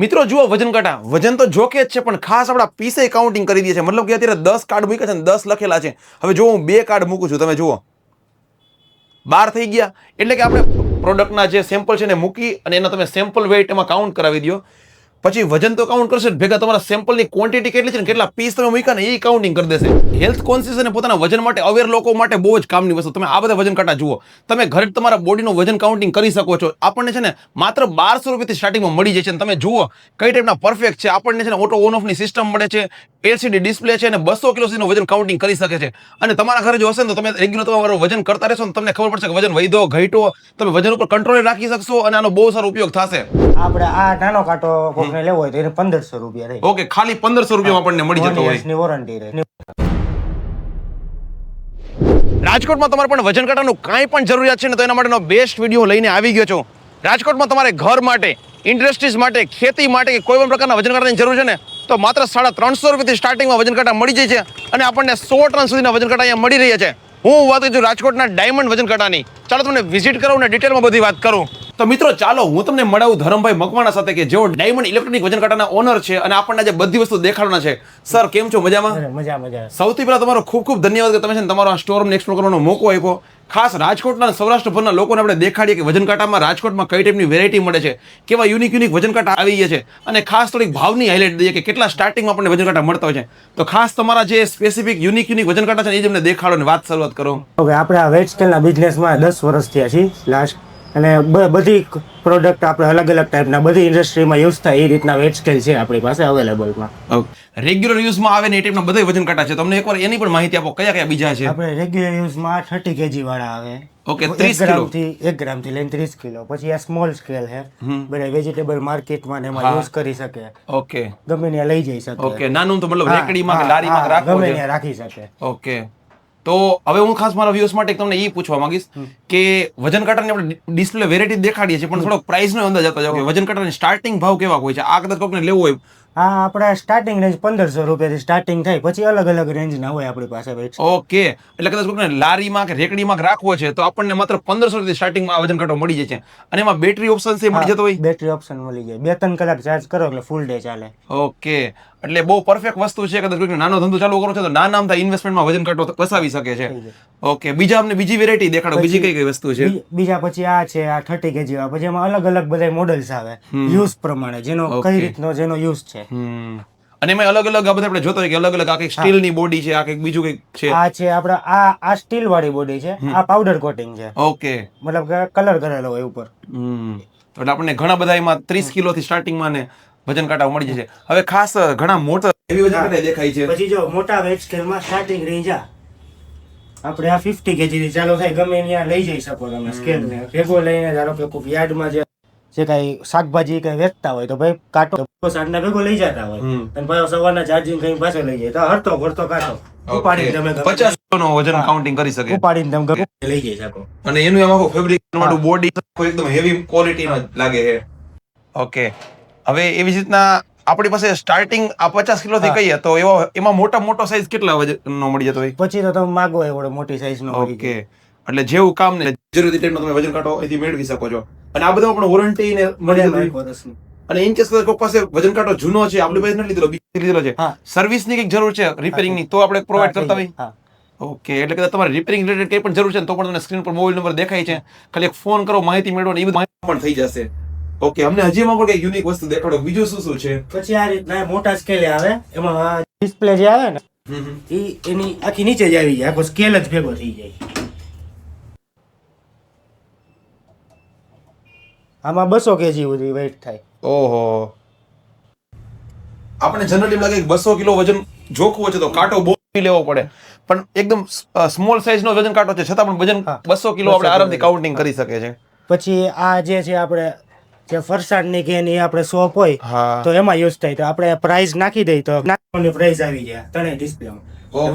મિત્રો, જુઓ વજન કાંટા. વજન તો જોકે જ છે, પણ ખાસ આપણા પીસે કાઉન્ટિંગ કરી દે છે મતલબ કે અત્યારે દસ કાર્ડ મૂક્યા છે દસ લખેલા છે. હવે જો હું બે કાર્ડ મૂકું છું, તમે જુઓ. બાર થઈ ગયા. એટલે કે આપણે પ્રોડક્ટના જે સેમ્પલ છે ને મૂકી અને એના તમે સેમ્પલ વેઇટ એમાં કાઉન્ટ કરાવી દો પછી વજન તો કાઉન્ટ કરશે ભેગા તમારા સેમ્પલની ક્વોન્ટિટી કેટલી છે ને કેટલા પીસ તમે મૂક્યા ને એ કાઉન્ટિંગ કરી દેશે. હેલ્થ કોન્સિયસ અને પોતાના વજન માટે અવેર લોકો માટે બહુ જ કામની વસ્તુ. તમે આ બધા વજન કાંટા જુઓ. તમે ઘરે તમારા બોડીનું વજન કાઉન્ટિંગ કરી શકો છો. આપણને છે ને માત્ર બારસો રૂપિયાથી સ્ટાર્ટિંગમાં મળી જાય છે તમે જુઓ કઈ ટાઈપના પરફેક્ટ છે. આપણને છે ને ઓટો ઓન ઓફની સિસ્ટમ મળે છે. એલસીડી ડિસ્પ્લે છે અને બસો કિલો સુધીનું વજન કાઉન્ટિંગ કરી શકે છે. અને તમારા ઘરે જો હશે ને તો તમે રેગ્યુલર તમારું વજન કરતા રહેશો ને તમને ખબર પડશે કે વજન વધ્યો, ઘટ્યો. તમે વજન ઉપર કંટ્રોલ રાખી શકશો અને આનો બહુ સારો ઉપયોગ થશે. આપણે આ નાનો કાંટો કોકને લેવો હોય તો એને પંદરસો રૂપિયા રહે. ઓકે ખાલી પંદરસો રૂપિયામાં આપણને મળી જતો હોય. ની વોરંટી રહે. રાજકોટમાં તમારે પણ વજન ઘટાડવાનું કાંઈ પણ જરૂરિયાત છે ને તો એના માટેનો બેસ્ટ વીડિયો લઈને આવી ગયો છું. રાજકોટમાં તમારે ઘર માટે ઇન્ડસ્ટ્રીઝ માટે ખેતી માટે કે કોઈ પણ પ્રકારના વજન કાંટાની જરૂર છે ને તો માત્ર સાડા ત્રણસો રૂપિયાથી સ્ટાર્ટિંગમાં વજન ઘટા મળી જાય છે અને આપણને સો ટન સુધીના વજન ઘટા અહીંયા મળી રહ્યા છે. હું વાત કરું છું રાજકોટના ડાયમંડ વજન ઘટાની. ચાલો તમને વિઝિટ કરું અને ડિટેલમાં બધી વાત કરું. તો મિત્રો ચાલો હું તમને મળાવું ધરમભાઈ મકવાણા સાથે કે જેઓ ડાયમંડ ઇલેક્ટ્રોનિક વજન કાંટાના ઓનર છે અને આપણને આજે બધી વસ્તુ દેખાડવાના છે. સર કેમ છો? મજામાં? મજા મજા સૌથી પહેલા તમારો ખૂબ ખૂબ ધન્યવાદ કે તમે છે ને તમારો આ સ્ટોર એક્સપ્લોર કરવાનો મોકો આપ્યો. ખાસ રાજકોટના સૌરાષ્ટ્રભરના લોકોને આપણે દેખાડીએ કે વજન કાંટામાં રાજકોટમાં કઈ ટાઈપની વેરાયટી મળે છે કેવા યુનિક યુનિક વજન કાંટા આવી ગયા છે અને ખાસ થોડીક ભાવની હાઇલાઇટ દઈએ કે કેટલા સ્ટાર્ટિંગમાં આપણને વજન કાંટા મળતા હોય છે. તો ખાસ તમારા જે સ્પેસિફિક યુનિક યુનિક વજન કાંટા છે એ તમને દેખાડો ને વાત શરૂઆત કરો. આપણે આ વેટ સ્કેલના બિઝનેસમાં દસ વર્ષ થયા છીએ. લાસ્ટ અને બધી પ્રોડક્ટ આપણે અલગ અલગ ટાઈપના બધી ઇન્ડસ્ટ્રીમાં યુઝ થાય એ રીતના વેટ સ્કેલ છે આપણી પાસે અવેલેબલમાં રેગ્યુલર યુઝમાં આવે ને એ ટાઈપના બધા વજન કાંટા છે. તમને એકવાર એની પણ માહિતી આપો કયા કયા બીજા છે? આપણે રેગ્યુલર યુઝમાં થર્ટી કેજી વાળા આવે. ઓકે, ત્રીસ ગ્રામથી એક ગ્રામથી લઈને ત્રીસ કિલો. પછી આ સ્મોલ સ્કેલ છે. બધા વેજીટેબલ માર્કેટમાં એમાં યુઝ કરી શકે. ઓકે. ગમે ત્યાં લઈ જઈ શકે. ઓકે નાનું તો મતલબ રેકડીમાં કે લારીમાં હા, ગમે ત્યાં રાખી શકે. ઓકે. તો હવે હું ખાસ મારા વ્યૂઝ માટે તમને એ પૂછવા માંગીશ કે વજન કાંટાની આપણે ડિસ્પ્લે વેરાયટી દેખાડીએ છીએ પણ થોડોક પ્રાઇસનો અંદાજ આપતા જાઓ કે વજન કાંટાની સ્ટાર્ટિંગ ભાવ કેવા હોય છે? આ કદાચ કોઈને લેવું હોય હા આપણા સ્ટાર્ટિંગ રેન્જ પંદરસો રૂપિયાથી સ્ટાર્ટિંગ થાય પછી અલગ અલગ રેન્જના હોય આપણી પાસે ભાઈ. ઓકે એટલે કદાચ કોઈને લારીમાં કે રેકડીમાં રાખવો છે તો આપણને માત્ર પંદરસો રૂપિયા સ્ટાર્ટિંગમાં વજન ઘટો મળી જાય છે. અને એમાં બેટરી ઓપ્શન છે મળી જતો હોય? બેટરી ઓપ્શન મળી જાય. બે ત્રણ કલાક ચાર્જ કરો એટલે ફૂલ ડે ચાલે. ઓકે એટલે બહુ પરફેક્ટ વસ્તુ છે કદાચ કોઈકને નાનો ધંધો ચાલુ કરો છો તો નાના ઇન્વેસ્ટમેન્ટમાં વજન ઘટો વસાવી શકે છે. ઓકે બીજા અમને બીજી વેરાયટી દેખાડો. બીજી કઈ કઈ વસ્તુ છે? બીજા પછી આ છે આ થર્ટી કેજી વાળા. પછી એમાં અલગ અલગ બધા મોડલ્સ આવે. યુઝ પ્રમાણે જેનો કઈ રીતનો જેનો યુઝ છે. અને એમાં અલગ અલગ આ બધા આપણે જોતા હોય કે અલગ અલગ આ કંઈક સ્ટીલની બોડી છે આ કંઈક બીજું કંઈક છે. આ છે આપણે આ આ સ્ટીલ વાળી બોડી છે. આ પાવડર કોટિંગ છે. ઓકે મતલબ કે કલર કરેલો હોય ઉપર. એટલે આપણને ઘણા બધા એમાં ત્રીસ કિલો થી સ્ટાર્ટિંગમાં ને વજન કાંટા મળી જશે. હવે ખાસ ઘણા મોટા એવી વજન દેખાય છે. પછી જો મોટા વેટ સ્કેલમાં સ્ટાર્ટિંગ રેન્જ આ. આપણે આ ફિફ્ટી કેજી થી ચાલો થાય ગમે ત્યાં લઈ જઈ શકો તમે સ્કેલ ને. ભેગો લઈને ધારો કે કોઈ યાર્ડમાં જે જે કાંઈ શાકભાજી કઈ વેચતા હોય તો ભાઈ કાંટો સાંજના ભેગો લઈ જતા હોય. અને પાછો સવારના ચાર્જિંગ કઈ પાછો લઈ જાય. તો હરતો ભરતો કાંટો. ઉપાડીને તમે પચાસ નો વજન કાઉન્ટિંગ કરી શકે. ઉપાડીને તમે લઈ જઈ શકો. અને એનું એમાં ફેબ્રિક વાળું બોડી એકદમ હેવી ક્વોલિટી નો લાગે છે. ઓકે હવે એવી જ રીતના આપણી પાસે સ્ટાર્ટિંગ આ પચાસ કિલો થી કહીએ તો એવો એમાં મોટા મોટો સાઈઝ કેટલા વજન નો મળી જતો હોય? પછી તો તમે માગો એવડો મોટી સાઈઝ નો ઓકે એટલે જેવું કામ ને જરૂરી ટાઈપનો તમે વજન કાંટો અહીંથી મેળવી શકો છો. અને આ બધા પણ વોરંટી ને મળી જાય. જતી અને ઇન કેસ કોઈ પાસે વજન કાંટો જૂનો છે આપણી પાસે નથી લીધેલો બીજી લીધેલો છે સર્વિસની કંઈક જરૂર છે રિપેરિંગની તો આપણે પ્રોવાઈડ કરતા હોય ઓકે એટલે કદાચ તમારે રિપેરિંગ રિલેટેડ કંઈ પણ જરૂર છે તો પણ તમને સ્ક્રીન પર મોબાઈલ નંબર દેખાય છે. ખાલી એક ફોન કરો માહિતી મેળવો ને એ બધી પણ થઈ જશે. ઓકે અમને હજી એમાં પણ કઈ યુનિક વસ્તુ દેખાડો. બીજું શું શું છે? પછી આ રીતના મોટા સ્કેલે આવે. એમાં ડિસ્પ્લે જે આવે ને એ એની આખી નીચે જ આવી જાય. આખો સ્કેલ જ ભેગો થઈ જાય. આમાં બસો કેજી સુધી વેઇટ થાય. ઓહો. આપણે જનરલી લાગે બસો કિલો વજન જોખવું છે તો કાંટો બહુ લેવો પડે. પણ એકદમ સ્મોલ સાઇઝ નો વજન કાંટો છે છતાં પણ વજન બસો કિલો આપણે 200 આરામથી કાઉન્ટિંગ કરી શકે છે પછી આ જે છે આપણે જે ફરસાણની કે એની આપણે શોપ હોય તો એમાં યુઝ થાય. તો આપણે પ્રાઇસ નાખી દઈએ તો નાખવાની પ્રાઇસ આવી જાય ત્રણેય ડિસ્પ્લેમાં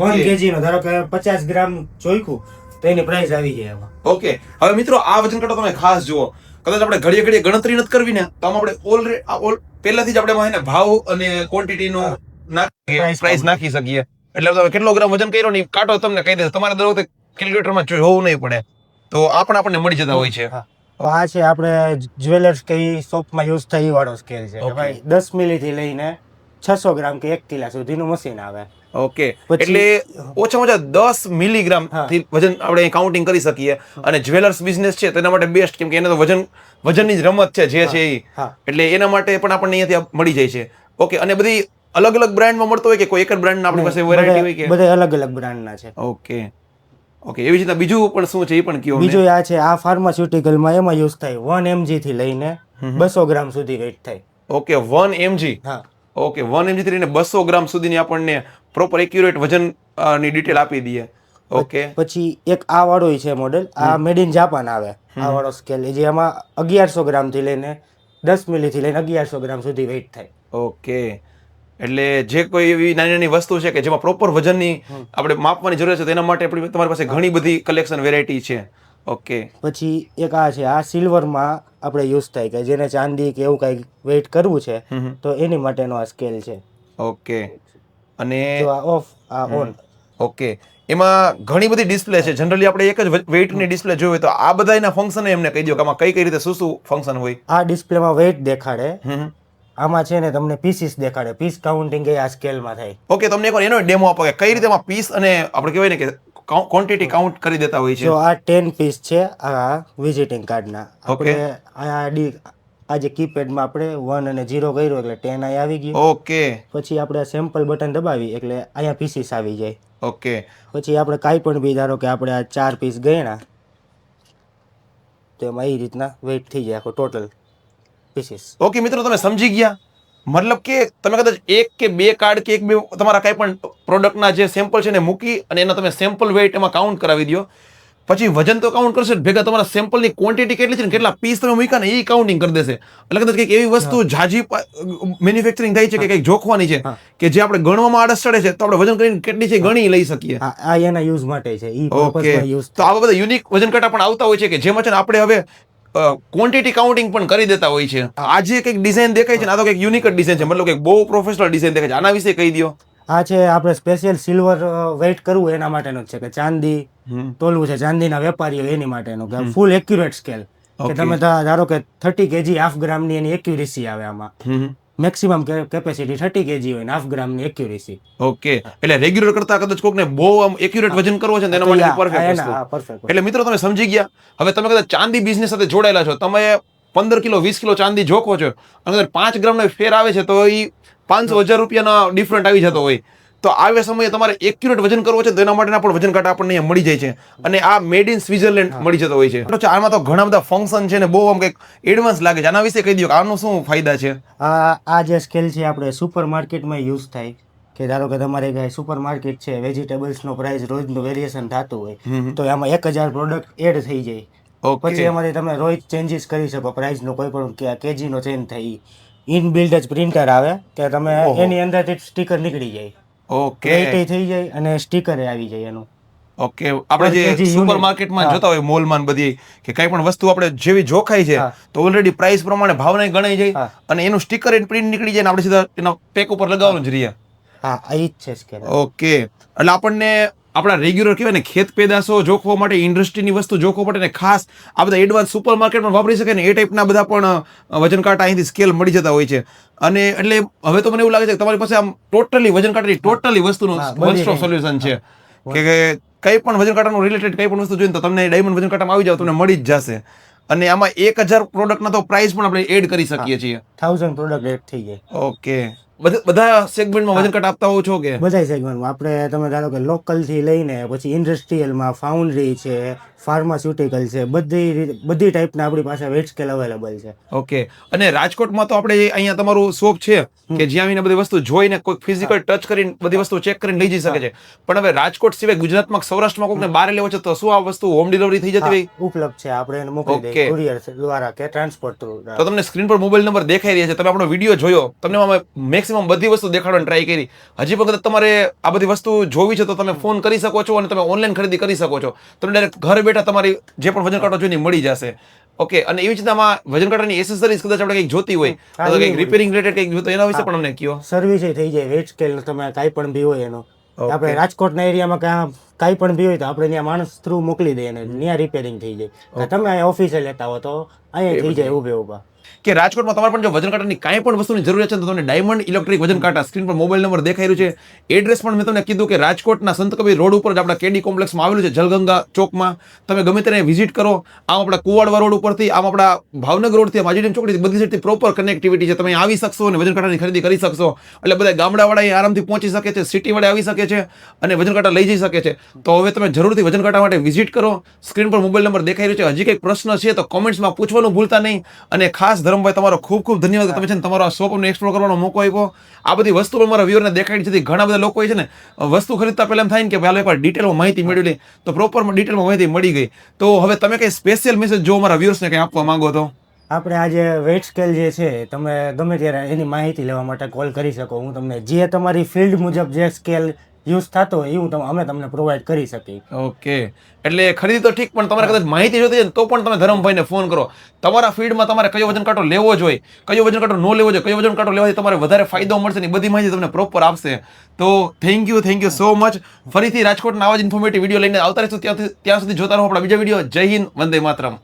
વન કેજી નો ધારો કે પચાસ ગ્રામ ચોખ્ખું તો એની પ્રાઇસ આવી જાય એમાં. ઓકે હવે મિત્રો આ વજન કાંટો તમે ખાસ જુઓ. કદાચ આપણે ઘડીએ ઘડીએ ગણતરી નથી કરવી ને તો આપણે ઓલરેડી પહેલાથી જ આપણે એને ભાવ અને ક્વોન્ટિટીનો પ્રાઇસ નાખી શકીએ. એટલે તમે કેટલો ગ્રામ વજન કર્યો ને કાટો તમને કહી દે. તમારે દર વખતે કેલ્ક્યુલેટરમાં જોવું નહીં પડે. તો આ પણ આપણને મળી જતા હોય છે. આ છે આપણે જ્વેલર્સ કઈ શોપમાં યુઝ થઈ વાળો સ્કેલ છે ભાઈ દસ મિલીથી લઈને છસો ગ્રામ કે એક કિલા સુધીનું મશીન આવે. ઓકે એટલે ઓછામાં ઓછા દસ મિલીગ્રામ. થી વજન આપણે કાઉન્ટિંગ કરી શકીએ. અને જ્વેલર્સ બિઝનેસ છે તેના માટે બેસ્ટ કેમ કે એને તો વજન વજનની જ રમત છે જે છે એ એટલે એના માટે પણ આપણને અહીંયાથી મળી જાય છે. ઓકે અને બધી અલગ અલગ બ્રાન્ડમાં મળતો હોય કે કોઈ એક જ બ્રાન્ડના આપણી પાસે વેરાયટી હોય કે? બધા અલગ અલગ બ્રાન્ડના છે. ઓકે ઓકે એવી જ રીતના બીજું પણ શું છે એ પણ કયો અમને. બીજું આ છે આ ફાર્માસ્યુટિકલમાં એમાં યુઝ થાય વન એમજી થી લઈને બસો ગ્રામ સુધી વેઇટ થાય. ઓકે વન એમજી હા. ઓકે વન એમજી થી લઈને બસો ગ્રામ સુધીની આપણને પ્રોપર એક્યુરેટ વજનની ડિટેલ આપી દઈએ. ઓકે પછી એક આ વાળો છે મોડેલ આ મેડ ઇન જાપાન આવે આ વાળો સ્કેલ જે એમાં અગિયારસો ગ્રામથી લઈને દસ મિલી થી લઈને અગિયારસો ગ્રામ સુધી વેઇટ થાય. ઓકે એટલે જે કોઈ એવી નાની નાની વસ્તુ છે કે જેમાં પ્રોપર વજનની આપણે માપવાની જરૂર છે તેના માટે આપણી તમારી પાસે ઘણી બધી કલેક્શન વેરાયટી છે. ઓકે પછી એક આ છે આ સિલ્વરમાં આપણે યુઝ થાય કે જેને ચાંદી કે એવું કંઈક વેઇટ કરવું છે તો એની માટેનો આ સ્કેલ છે. ઓકે અને ઓફ આ ઓન ઓકે એમાં ઘણી બધી ડિસ્પ્લે છે. જનરલી આપણે એક જ વેઇટની ડિસ્પ્લે જોઈએ તો આ બધા એના ફંક્શન એમને કહી દો કે આમાં કઈ કઈ રીતે શું શું ફંક્શન હોય. આ ડિસ્પ્લેમાં વેઇટ દેખાડે. આમાં છે ને તમને પીસીસ દેખાડે. પીસ કાઉન્ટિંગ એ આ સ્કેલમાં થાય. ઓકે તમને એકવાર એનો ડેમો આપો કે કઈ રીતે પીસ અને આપણે કહેવાય ને કે ક્વોન્ટિટી કાઉન્ટ કરી દેતા હોય છે. જો આ ટેન પીસ છે આ વિઝિટિંગ કાર્ડના. આપણે આ ડી આ જે કીપેડમાં આપણે વન અને ઝીરો કર્યું એટલે ટેન અહીં આવી ગયું. ઓકે પછી આપણે સેમ્પલ બટન દબાવી એટલે અહીંયા પીસીસ આવી જાય. ઓકે પછી આપણે કાંઈ પણ બી ધારો કે આપણે આ ચાર પીસ ગણ્યા તો એમાં એ રીતના વેઇટ થઈ જાય આખો ટોટલ પીસીસ ઓકે મિત્રો તમે સમજી ગયા? મતલબ કે તમે કદાચ એક કે બે કાર્ડ કે એક બે તમારા કાંઈ પણ પ્રોડક્ટના જે સેમ્પલ છે ને મૂકી અને એના તમે સેમ્પલ વેઇટ એમાં કાઉન્ટ કરાવી દો પછી વજન તો કાઉન્ટ કરશે ભેગા તમારા સેમ્પલની ક્વોન્ટિટી કેટલી છે ને કેટલા પીસ તમે મૂક્યા ને એ કાઉન્ટિંગ કરી દેશે. એટલે કદાચ કંઈક એવી વસ્તુ ઝાઝી મેન્યુફેક્ચરિંગ થાય છે કે કંઈક જોખવાની છે કે જે આપણે ગણવામાં આડસ ચડે છે તો આપણે વજન કરીને કેટલી છે ગણી લઈ શકીએ. આ એના યુઝ માટે છે. ઓકે તો આવા બધા યુનિક વજન કટા પણ આવતા હોય છે કે જેમાં છે ને આપણે હવે ક્વોન્ટિટી કાઉન્ટિંગ પણ કરી દેતા હોય છે. આજે કંઈક ડિઝાઇન દેખાય છે આ તો કંઈક યુનિક ડિઝાઇન છે. મતલબ કે બહુ પ્રોફેશનલ ડિઝાઇન દેખાય છે. આના વિશે કહી દો આ છે આપણે સ્પેશિયલ સિલ્વર વેઇટ કરવું એના માટેનું છે. કે ચાંદી તોલવું છે. ચાંદીના વેપારીઓ એની માટેનું. કે ફૂલ એક્યુરેટ સ્કેલ કે તમે ધારો કે થર્ટી કેજી હાફ ગ્રામની એની એક્યુરેસી આવે આમાં. મેક્સિમમ કેપેસિટી થર્ટી કેજી હોય ને હાફ ગ્રામની એક્યુરેસી ઓકે એટલે રેગ્યુલર કરતા કદાચ કોકને બહુ આમ એક્યુરેટ વજન કરવો છે ને તેના માટે પરફેક્ટ એટલે મિત્રો તમે સમજી ગયા. હવે તમે કદાચ ચાંદી બિઝનેસ સાથે જોડાયેલા છો. તમે પંદર કિલો વીસ કિલો ચાંદી જોખો છો. અને પાંચ ગ્રામનો ફેર આવે છે તો એ પાંચસો હજાર રૂપિયાનો ડિફરન્ટ આવી જતો હોય. તો આવે સમયે તમારે એક્યુરેટ વજન કરવો છે તો એના માટેના પણ વજન કાંટા આપણને અહીંયા મળી જાય છે. અને આ મેડ ઇન સ્વિટરલેન્ડ મળી જતો હોય છે. તો આમાં તો ઘણા બધા ફંક્શન છે ને બહુ આમ કંઈક એડવાન્સ લાગે છે. આના વિશે કહી દો કે આનો શું ફાયદા છે? આ જે સ્કેલ છે આપણે સુપર માર્કેટમાં યુઝ થાય. કે ધારો કે તમારે સુપર માર્કેટ છે વેજીટેબલ્સનો પ્રાઇસ રોજનું વેરિએશન થતું હોય તો એમાં એક હજાર પ્રોડક્ટ એડ થઈ જાય. પછી એમાંથી તમે રોજ ચેન્જીસ કરી શકો. પ્રાઇસનો કોઈ પણ કેજીનો ચેન્જ થઈ ઇન બિલ્ડ જ પ્રિન્ટર આવે કે તમે એની અંદરથી સ્ટીકર નીકળી જાય. ઓકે. વેઇટ થઈ જાય અને સ્ટીકર આવી જાય એનું. ઓકે. આપણે જે સુપરમાર્કેટમાં જે સુપર માર્કેટમાં જોતા હોય મોલમાં બધી કે કઈ પણ વસ્તુ આપણે જેવી જોખાય છે તો ઓલરેડી પ્રાઇસ પ્રમાણે ભાવના ગણાઈ જાય અને એનું સ્ટીકર એન્ડ પ્રિન્ટ નીકળી જાય ને આપણે સીધા એના પેક ઉપર લગાવવાનું જ રહીએ. હા એ જ છે ઓકે. એટલે આપણને આપણા રેગ્યુલર કહેવાય ને ખેત પેદાશો જોખવા માટે ઇન્ડસ્ટ્રીની વસ્તુ જોખવા માટે ને ખાસ આ બધા એડવાન્સ સુપર માર્કેટમાં વાપરી શકે ને એ ટાઈપના બધા પણ વજનકાંટા વજન કાંટા અહીંથી સ્કેલ મળી જતા હોય છે. અને એટલે હવે તો મને એવું લાગે છે કે તમારી પાસે આમ ટોટલી વજન કાંટાની ટોટલી વસ્તુનું વન સ્ટોપ સોલ્યુશન છે. કે કંઈ પણ વજન કાંટાનું રિલેટેડ કંઈ પણ વસ્તુ જોઈએ ને તો તમને ડાયમંડ વજન કાંટામાં આવી જાવ તમને મળી જ જશે. અને આમાં એક હજાર પ્રોડક્ટના તો પ્રાઇસ પણ આપણે એડ કરી શકીએ છીએ. થાઉઝન્ડ પ્રોડક્ટ એડ થઈ જાય. ઓકે બધા સેગમેન્ટમાં વજન કટ આપતા હો છો કે? બધા સેગમેન્ટમાં આપણે તમે ધારો કે લોકલથી લઈને પછી ઇન્ડસ્ટ્રીયલમાં ફાઉન્ડ્રી છે ફાર્માસ્યુટિકલ છે બધી બધી ટાઈપના આપણી પાસે વેટ સ્કેલ અવેલેબલ છે. ઓકે અને રાજકોટમાં તો આપણે અહીંયા તમારું શોપ છે કે જ્યાં આવીને બધી વસ્તુ જોઈને કોઈ ફિઝિકલ ટચ કરીને બધી વસ્તુ ચેક કરીને લઈ જઈ શકે છે. પણ હવે રાજકોટ સિવાય ગુજરાતમાં સૌરાષ્ટ્રમાં કોઈને બહાર લેવો છે તો શું આ વસ્તુ હોમ ડિલિવરી થઈ જતી હોય? ઉપલબ્ધ છે. આપણે એને મોકલી દઈએ. કુરિયર દ્વારા કે ટ્રાન્સપોર્ટ થ્રુ તો તમને સ્ક્રીન પર મોબાઈલ નંબર દેખાઈ રહ્યા છે. તમે આપણો વીડિયો જોયો. તમને અમે મેક્સિમમ બધી વસ્તુ દેખાડવાની ટ્રાય કરી. હજી પણ તમારે આ બધી વસ્તુ જોવી છે તો તમે ફોન કરી શકો છો અને તમે ઓનલાઈન ખરીદી કરી શકો છો. તમને ડાયરેક્ટ ઘર બેઠા તમારી જે પણ વજન કાંટો જોઈને મળી જશે. ઓકે અને એવી રીતનામાં રીતે વજન કાંટાની એસેસરીઝ કદાચ આપણે કંઈક જોતી હોય. તો કંઈક રિપેરિંગ રિલેટેડ કંઈક જોતો એના વિશે પણ અમને કહો સર્વિસ થઈ જાય વેટ સ્કેલ તમે કાંઈ પણ બી હોય એનો. આપણે રાજકોટના એરિયામાં ક્યાં કાંઈ પણ બી હોય તો આપણે ત્યાં માણસ થ્રુ મોકલી દઈએ ને ત્યાં રિપેરિંગ થઈ જાય. તમે અહીંયા ઓફિસે લેતા હો તો અહીંયા થઈ જાય ઉભે ઊભા. કે રાજકોટમાં તમારે પણ જો વજન કાંટાની કાંઈ પણ વસ્તુની જરૂરિયાત છે, તો તમને ડાયમંડ ઇલેક્ટ્રિક વજન કાંટા સ્ક્રીન પર મોબાઈલ નંબર દેખાઈ રહ્યું છે. એડ્રેસ પણ મેં તમને કીધું કે રાજકોટના સંત કબીર રોડ ઉપર જ આપણા કેડી કોમ્પ્લેક્સમાં આવેલું છે, જલગંગા ચોકમાં. તમે ગમે ત્યારે વિઝિટ કરો, આમ આપણા કુવાડવા રોડ ઉપરથી, આમ આપણા ભાવનગર રોડથી માજીડીમ ચોકડીથી, બધી સાઈડથી પ્રોપર કનેક્ટિવિટી છે. તમે આવી શકશો અને વજન કાંટાની ખરીદી કરી શકશો. એટલે બધા ગામડાવાળા એ આરામથી પહોંચી શકે છે સિટીવાળા આવી શકે છે અને વજન કાંટા લઈ જઈ શકે છે. તો હવે તમે જરૂરથી વજન કાંટા માટે વિઝિટ કરો. સ્ક્રીન પર મોબાઈલ નંબર દેખાઈ રહ્યો છે. હજી કંઈક પ્રશ્ન છે, તો કોમેન્ટ્સમાં પૂછવાનું ભૂલતા નહીં. અને ખાસ ધરમભાઈ તમારો ખૂબ ખૂબ ધન્યવાદ. તમે છે ને તમારો આ શોપ અમને એક્સપ્લોર કરવાનો મોકો આપ્યો. આ બધી વસ્તુ પણ મારા વ્યૂઅરને દેખાડી છે. ઘણા બધા લોકો છે ને વસ્તુ ખરીદતા પહેલા એમ થાય ને કે ભાઈ એકવાર ડિટેલમાં માહિતી મેળવી લે તો પ્રોપર ડિટેલમાં માહિતી મળી ગઈ. તો હવે તમે કંઈ સ્પેશિયલ મેસેજ જો મારા વ્યૂઅર્સને કંઈ આપવા માંગો તો? આપણે આ જે વેટ સ્કેલ જે છે તમે ગમે ત્યારે એની માહિતી લેવા માટે કોલ કરી શકો. હું તમને જે તમારી ફિલ્ડ મુજબ જે સ્કેલ યુઝ થતો હોય એવું તમે અમે તમને પ્રોવાઈડ કરી શકીએ. ઓકે. એટલે ખરીદી તો ઠીક, પણ તમારે કદાચ માહિતી જોતી હોય તો પણ તમે ધરમભાઈને ફોન કરો. તમારા ફીડમાં તમારે કયો વજન કાંટો લેવો જોઈએ કયો વજન કાંટો ન લેવો જોઈએ કયો વજન કાંટો લેવાથી તમારે વધારે ફાયદો મળશે ને બધી માહિતી તમને પ્રોપર આપશે. તો thank you thank you so much ફરીથી રાજકોટના આવા જ ઇન્ફોર્મેટિવ વીડિયો લઈને આવતા રહીશું. ત્યાંથી ત્યાં સુધી જોતા રહો આપણા બીજા વીડિયો જય હિન્દ, વંદે માતરમ.